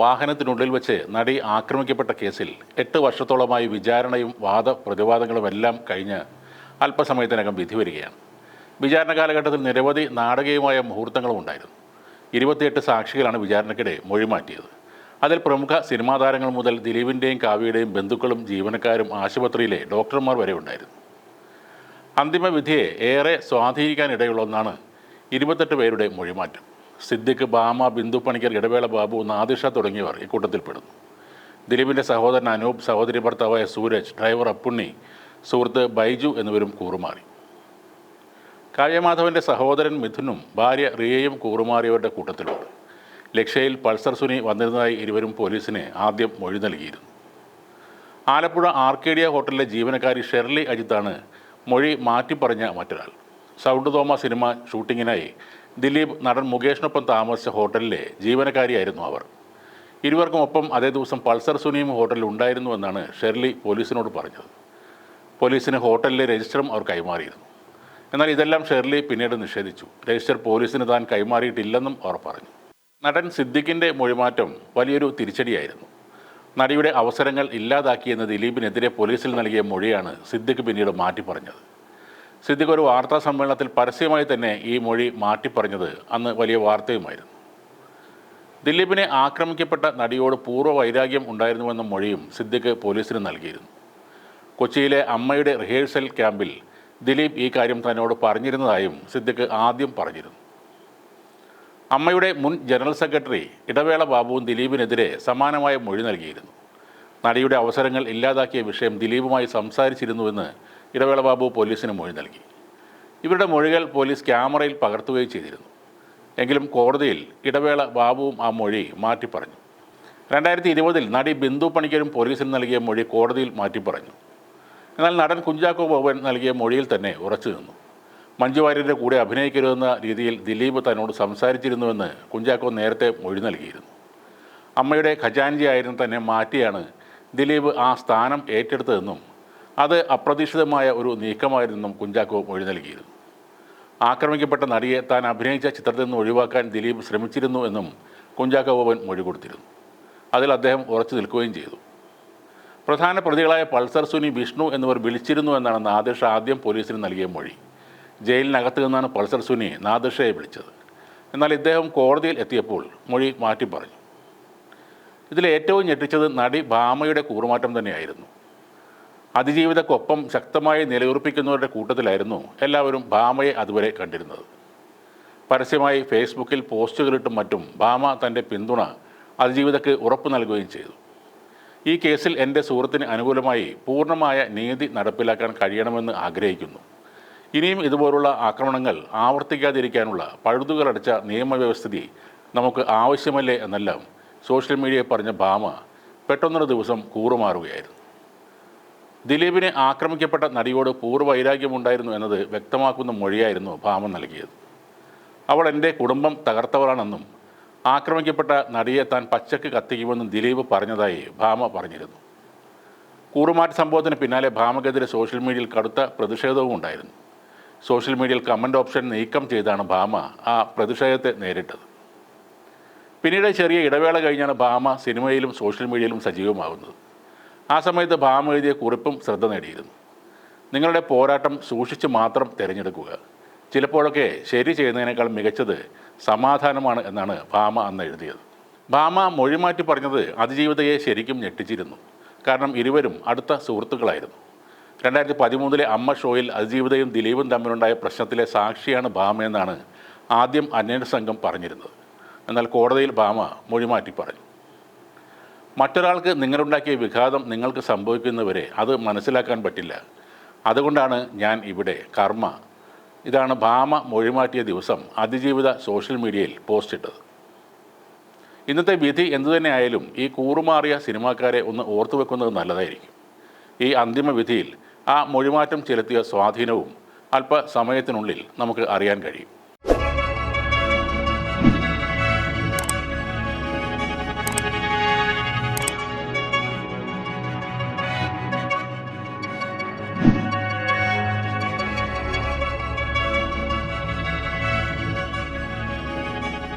വാഹനത്തിനുള്ളിൽ വെച്ച് നടി ആക്രമിക്കപ്പെട്ട കേസിൽ എട്ട് വർഷത്തോളമായി വിചാരണയും വാദ വാദപ്രതിവാദങ്ങളുമെല്ലാം കഴിഞ്ഞ് അല്പസമയത്തിനകം വിധി വരികയാണ്. വിചാരണ കാലഘട്ടത്തിൽ നിരവധി നാടകീയമായ മുഹൂർത്തങ്ങളും ഉണ്ടായിരുന്നു. ഇരുപത്തിയെട്ട് സാക്ഷികളാണ് വിചാരണയ്ക്കിടെ മൊഴിമാറ്റിയത്. അതിൽ പ്രമുഖ സിനിമാ താരങ്ങൾ മുതൽ ദിലീപിന്റെയും കാവ്യയുടെയും ബന്ധുക്കളും ജീവനക്കാരും ആശുപത്രിയിലെ ഡോക്ടർമാർ വരെ ഉണ്ടായിരുന്നു. അന്തിമ വിധിയെ ഏറെ സ്വാധീനിക്കാനിടയുള്ള ഒന്നാണ് ഇരുപത്തെട്ട് പേരുടെ മൊഴിമാറ്റം. സിദ്ദിഖ് ബാമ ബിന്ദു പണിക്കർ ഇടവേള ബാബു നാദിഷ തുടങ്ങിയവർ ഇക്കൂട്ടത്തിൽപ്പെടുന്നു ദിലീപിന്റെ സഹോദരൻ അനൂപ് സഹോദരി ഭർത്താവായ സൂരജ് ഡ്രൈവർ അപ്പുണ്ണി സുഹൃത്ത് ബൈജു എന്നിവരും കൂറുമാറി. കാവ്യമാധവന്റെ സഹോദരൻ മിഥുനും ഭാര്യ റിയയും കൂറുമാറിയവരുടെ കൂട്ടത്തിലുണ്ട്. ലക്ഷ്യയിൽ പൾസർ സുനി വന്നിരുന്നതായി ഇരുവരും പോലീസിന് ആദ്യം മൊഴി നൽകിയിരുന്നു. ആലപ്പുഴ ആർക്കേഡിയ ഹോട്ടലിലെ ജീവനക്കാരി ഷെർലി അജിത്താണ് മൊഴി മാറ്റിപ്പറഞ്ഞ മറ്റൊരാൾ. സൗണ്ട് തോമ സിനിമ ഷൂട്ടിങ്ങിനായി ദിലീപ് നടൻ മുകേഷിനൊപ്പം താമസിച്ച ഹോട്ടലിലെ ജീവനക്കാരിയായിരുന്നു അവർ. ഇരുവർക്കും ഒപ്പം അതേ ദിവസം പൾസർ സുനിയും ഹോട്ടലിൽ ഉണ്ടായിരുന്നുവെന്നാണ് ഷെർലി പോലീസിനോട് പറഞ്ഞത്. പോലീസിന് ഹോട്ടലിലെ രജിസ്റ്ററും അവർ കൈമാറിയിരുന്നു. എന്നാൽ ഇതെല്ലാം ഷെർലി പിന്നീട് നിഷേധിച്ചു. രജിസ്റ്റർ പോലീസിന് താൻ കൈമാറിയിട്ടില്ലെന്നും അവർ പറഞ്ഞു. നടൻ സിദ്ദിഖിന്റെ മൊഴിമാറ്റം വലിയൊരു തിരിച്ചടിയായിരുന്നു. നടിയുടെ അവസരങ്ങൾ ഇല്ലാതാക്കിയെന്ന് ദിലീപിനെതിരെ പോലീസിൽ നൽകിയ മൊഴിയാണ് സിദ്ദിഖ് പിന്നീട് മാറ്റി പറഞ്ഞത് സിദ്ദിഖ് ഒരു വാർത്താ സമ്മേളനത്തിൽ പരസ്യമായി തന്നെ ഈ മൊഴി മാറ്റിപ്പറഞ്ഞത് അന്ന് വലിയ വാർത്തയുമായിരുന്നു. ദിലീപിനെ ആക്രമിക്കപ്പെട്ട നടിയോട് പൂർവ വൈരാഗ്യം ഉണ്ടായിരുന്നുവെന്ന മൊഴിയും സിദ്ദിഖ് പോലീസിന് നൽകിയിരുന്നു. കൊച്ചിയിലെ അമ്മയുടെ റിഹേഴ്സൽ ക്യാമ്പിൽ ദിലീപ് ഈ കാര്യം തന്നോട് പറഞ്ഞിരുന്നതായും സിദ്ദിഖ് ആദ്യം പറഞ്ഞിരുന്നു. അമ്മയുടെ മുൻ ജനറൽ സെക്രട്ടറി ഇടവേള ബാബുവും ദിലീപിനെതിരെ സമാനമായ മൊഴി നൽകിയിരുന്നു. നടിയുടെ അവസരങ്ങൾ ഇല്ലാതാക്കിയ വിഷയം ദിലീപുമായി സംസാരിച്ചിരുന്നുവെന്ന് ഇടവേള ബാബു പോലീസിന് മൊഴി നൽകി. ഇവരുടെ മൊഴികൾ പോലീസ് ക്യാമറയിൽ പകർത്തുകയും ചെയ്തിരുന്നു. എങ്കിലും കോടതിയിൽ ഇടവേള ബാബുവും ആ മൊഴി മാറ്റിപ്പറഞ്ഞു രണ്ടായിരത്തി ഇരുപതിൽ നടി ബിന്ദു പണിക്കരും പോലീസിന് നൽകിയ മൊഴി കോടതിയിൽ മാറ്റി പറഞ്ഞു. എന്നാൽ നടൻ കുഞ്ചാക്കോ ബോബൻ നൽകിയ മൊഴിയിൽ തന്നെ ഉറച്ചു നിന്നു. മഞ്ജു വാര്യരുടെ കൂടെ അഭിനയിക്കരുതെന്ന രീതിയിൽ ദിലീപ് തന്നോട് സംസാരിച്ചിരുന്നുവെന്ന് കുഞ്ചാക്കോ നേരത്തെ മൊഴി നൽകിയിരുന്നു. അമ്മയുടെ ഖജാൻജി ആയിരുന്നു തന്നെ മാറ്റിയാണ് ദിലീപ് ആ സ്ഥാനം ഏറ്റെടുത്തതെന്നും അത് അപ്രതീക്ഷിതമായ ഒരു നീക്കമായിരുന്നെന്നും കുഞ്ചാക്കോ മൊഴി നൽകിയിരുന്നു ആക്രമിക്കപ്പെട്ട നടിയെ താൻ അഭിനയിച്ച ചിത്രത്തിൽ നിന്ന് ഒഴിവാക്കാൻ ദിലീപ് ശ്രമിച്ചിരുന്നു എന്നും കുഞ്ചാക്കോ ബോബൻ മൊഴി കൊടുത്തിരുന്നു. അതിൽ അദ്ദേഹം ഉറച്ചു നിൽക്കുകയും ചെയ്തു. പ്രധാന പ്രതികളായ പൾസർ സുനി വിഷ്ണു എന്നിവർ വിളിച്ചിരുന്നു എന്നാണ് നാദിർഷ ആദ്യം പോലീസിന് നൽകിയ മൊഴി. ജയിലിനകത്ത് നിന്നാണ് പൾസർ സുനി നാദിർഷയെ വിളിച്ചത്. എന്നാൽ ഇദ്ദേഹം കോടതിയിൽ എത്തിയപ്പോൾ മൊഴി മാറ്റി പറഞ്ഞു ഇതിൽ ഏറ്റവും ഞെട്ടിച്ചത് നടി ഭാമയുടെ കൂറുമാറ്റം തന്നെയായിരുന്നു. അതിജീവിതക്കൊപ്പം ശക്തമായി നിലയുറപ്പിക്കുന്നവരുടെ കൂട്ടത്തിലായിരുന്നു എല്ലാവരും ഭാമയെ അതുവരെ കണ്ടിരുന്നത്. പരസ്യമായി ഫേസ്ബുക്കിൽ പോസ്റ്റുകളിട്ടും മറ്റും ഭാമ തന്റെ പിന്തുണ അതിജീവിതക്ക് ഉറപ്പു നൽകുകയും ചെയ്തു. ഈ കേസിൽ എന്റെ സുഹൃത്തിന് അനുകൂലമായി പൂർണമായ നീതി നടപ്പിലാക്കാൻ കഴിയണമെന്ന് ആഗ്രഹിക്കുന്നു. ഇനിയും ഇതുപോലുള്ള ആക്രമണങ്ങൾ ആവർത്തിക്കാതിരിക്കാനുള്ള പഴുതുകളടച്ച നിയമവ്യവസ്ഥിതി നമുക്ക് ആവശ്യമല്ലേ എന്നെല്ലാം സോഷ്യൽ മീഡിയയിൽ പറഞ്ഞ ഭാമ പെട്ടെന്നൊരു ദിവസം കൂറുമാറുകയായിരുന്നു. ദിലീപിനെ ആക്രമിക്കപ്പെട്ട നടിയോട് പൂർവവൈരാഗ്യമുണ്ടായിരുന്നു എന്നത് വ്യക്തമാക്കുന്ന മൊഴിയായിരുന്നു ഭാമ നൽകിയത്. അവൾ എന്റെ കുടുംബം തകർത്തവളാണെന്നും ആക്രമിക്കപ്പെട്ട നടിയെ താൻ പച്ചക്ക് കത്തിക്കുമെന്നും ദിലീപ് പറഞ്ഞതായി ഭാമ പറഞ്ഞിരുന്നു. കൂറുമാറ്റ സംഭവത്തിന് പിന്നാലെ ഭാമക്കെതിരെ സോഷ്യൽ മീഡിയയിൽ കടുത്ത പ്രതിഷേധവും ഉണ്ടായിരുന്നു. സോഷ്യൽ മീഡിയയിൽ കമന്റ് ഓപ്ഷൻ നീക്കം ചെയ്താണ് ഭാമ ആ പ്രതിഷേധത്തെ നേരിട്ടത്. പിന്നീട് ചെറിയ ഇടവേള കഴിഞ്ഞാണ് ഭാമ സിനിമയിലും സോഷ്യൽ മീഡിയയിലും സജീവമാകുന്നത്. ആ സമയത്ത് ഭാമ എഴുതിയ കുറിപ്പും ശ്രദ്ധ നേടിയിരുന്നു. നിങ്ങളുടെ പോരാട്ടം സൂക്ഷിച്ച് മാത്രം തിരഞ്ഞെടുക്കുക. ചിലപ്പോഴൊക്കെ ശരി ചെയ്യുന്നതിനേക്കാൾ മികച്ചത് സമാധാനമാണ് എന്നാണ് ഭാമ അന്ന് എഴുതിയത്. ഭാമ മൊഴിമാറ്റി പറഞ്ഞത് അതിജീവിതയെ ശരിക്കും ഞെട്ടിച്ചിരുന്നു. കാരണം ഇരുവരും അടുത്ത സുഹൃത്തുക്കളായിരുന്നു. രണ്ടായിരത്തി പതിമൂന്നിലെ അമ്മ ഷോയിൽ അതിജീവിതയും ദിലീപും തമ്മിലുണ്ടായ പ്രശ്നത്തിലെ സാക്ഷിയാണ് ഭാമയെന്നാണ് ആദ്യം അന്വേഷണ സംഘം പറഞ്ഞിരുന്നത്. എന്നാൽ കോടതിയിൽ ഭാമ മൊഴിമാറ്റി പറഞ്ഞു. മറ്റൊരാൾക്ക് നിങ്ങളുണ്ടാക്കിയ വിഘാതം നിങ്ങൾക്ക് സംഭവിക്കുന്നവരെ അത് മനസ്സിലാക്കാൻ പറ്റില്ല. അതുകൊണ്ടാണ് ഞാൻ ഇവിടെ കർമ്മ ഇതാണ് ഭാമ മൊഴിമാറ്റിയ ദിവസം അതിജീവിത സോഷ്യൽ മീഡിയയിൽ പോസ്റ്റ് ഇട്ടത് ഇന്നത്തെ വിധി എന്തുതന്നെയായാലും ഈ കൂറുമാറിയ സിനിമാക്കാരെ ഒന്ന് ഓർത്തു വെക്കുന്നത് നല്ലതായിരിക്കും. ഈ അന്തിമ വിധിയിൽ ആ മൊഴിമാറ്റം ചെലുത്തിയ സ്വാധീനവും അല്പസമയത്തിനുള്ളിൽ നമുക്ക് അറിയാൻ കഴിയും.